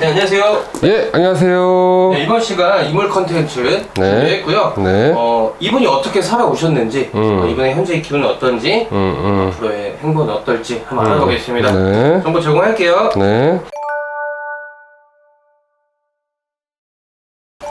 네, 안녕하세요. 예, 안녕하세요. 네, 이번 시간 이물 컨텐츠 준비했고요. 네. 어, 이분이 어떻게 살아오셨는지, 음. 어, 이분의 현재 기분은 어떤지, 음, 음. 앞으로의 행보는 어떨지 한번 알아보겠습니다. 네. 정보 제공할게요. 네.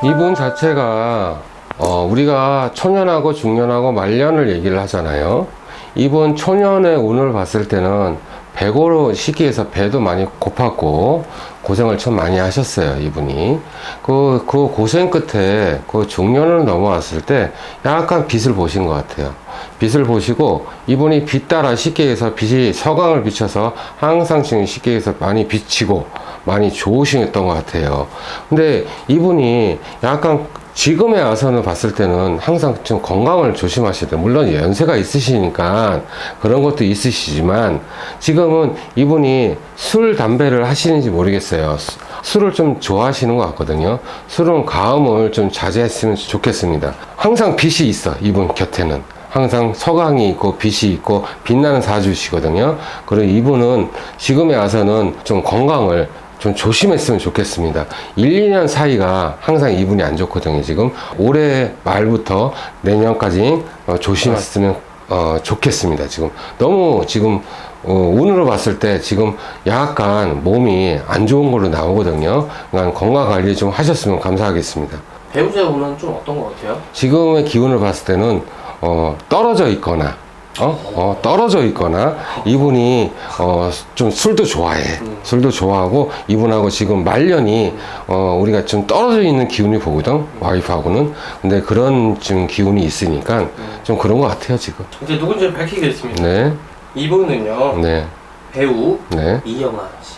이분 자체가 어, 우리가 초년하고 중년하고 말년을 얘기를 하잖아요. 이분 초년의 운을 봤을 때는 배고로 시기에서 배도 많이 고팠고 고생을 참 많이 하셨어요 이분이. 그, 그 고생 끝에 그 중년을 넘어왔을 때 약간 빛을 보신 것 같아요. 빛을 보시고 이분이 빛 따라 시계에서 빛이 서광을 비춰서 항상 지금 시계에서 많이 비치고 많이 좋으시겠던 것 같아요. 근데 이분이 약간 지금의 아선을 봤을 때는 항상 좀 건강을 조심하셔야 돼요. 물론 연세가 있으시니까 그런 것도 있으시지만 지금은 이분이 술, 담배를 하시는지 모르겠어요. 수- 술을 좀 좋아하시는 것 같거든요. 술은 가음을 좀 자제했으면 좋겠습니다. 항상 빛이 있어, 이분 곁에는. 항상 서강이 있고 빛이 있고 빛나는 사주시거든요. 그리고 이분은 지금에 와서는 좀 건강을 좀 조심했으면 좋겠습니다. 1, 2년 사이가 항상 이분이 안 좋거든요. 지금 올해 말부터 내년까지 어, 조심했으면 어, 좋겠습니다. 지금 너무 지금 어, 운으로 봤을 때 지금 약간 몸이 안 좋은 걸로 나오거든요. 그러니까 건강 관리 좀 하셨으면 감사하겠습니다. 배우자 운은 좀 어떤 것 같아요? 지금의 기운을 봤을 때는 어, 떨어져 있거나 어? 어, 떨어져 있거나 이분이 어, 좀 술도 좋아해 술도 좋아하고 이분하고 지금 말년이 어, 우리가 좀 떨어져 있는 기운이 보거든 와이프하고는 근데 그런 좀 기운이 있으니까 좀 그런 것 같아요 지금 이제 누군지 밝히겠습니다. 네 이분은요, 네, 배우 네. 이영아 씨.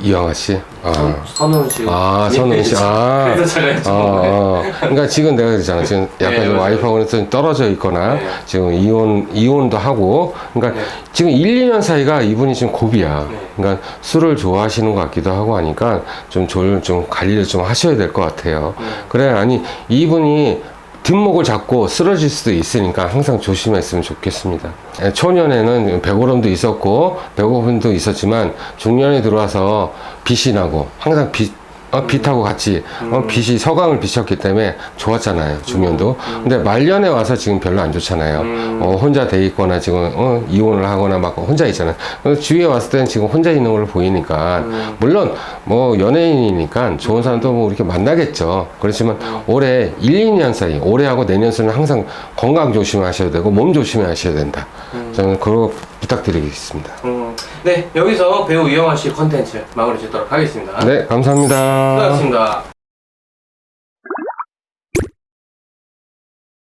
이영아 씨. 아. 선훈 씨. 아, 선훈 씨. 아. 그래서 제가 아. 아. 그러니까 지금 내가 그랬잖아. 지금 약간 네, 좀 맞아요. 와이프하고는 좀 떨어져 있거나 네. 지금 이혼, 이혼도 하고. 그러니까 네. 지금 1, 2년 사이가 이분이 지금 고비야. 네. 그러니까 술을 좋아하시는 것 같기도 하고 하니까 좀 조율, 좀 관리를 좀 하셔야 될 것 같아요. 네. 그래, 아니, 이분이 뒷목을 잡고 쓰러질 수도 있으니까 항상 조심했으면 좋겠습니다. 예, 초년에는 배고름도 있었고 배고픔도 있었지만 중년에 들어와서 빛이 나고 항상 빛 어, 빛하고 같이 어, 빛이 서광을 비쳤기 때문에 좋았잖아요 중년도. 근데 말년에 와서 지금 별로 안 좋잖아요. 어, 혼자 돼 있거나 지금 어, 이혼을 하거나 막 혼자 있잖아요. 그래서 주위에 왔을 때는 지금 혼자 있는 걸로 보이니까. 물론 뭐 연예인이니까 좋은 사람도 뭐 이렇게 만나겠죠. 그렇지만 올해 1, 2년 사이 올해하고 내년 사이는 항상 건강 조심하셔야 되고 몸 조심하셔야 된다 저는 그거 부탁드리겠습니다 음, 네, 여기서 배우 이영아 씨 컨텐츠 마무리 짓도록 하겠습니다. 네 감사합니다 수고하셨습니다.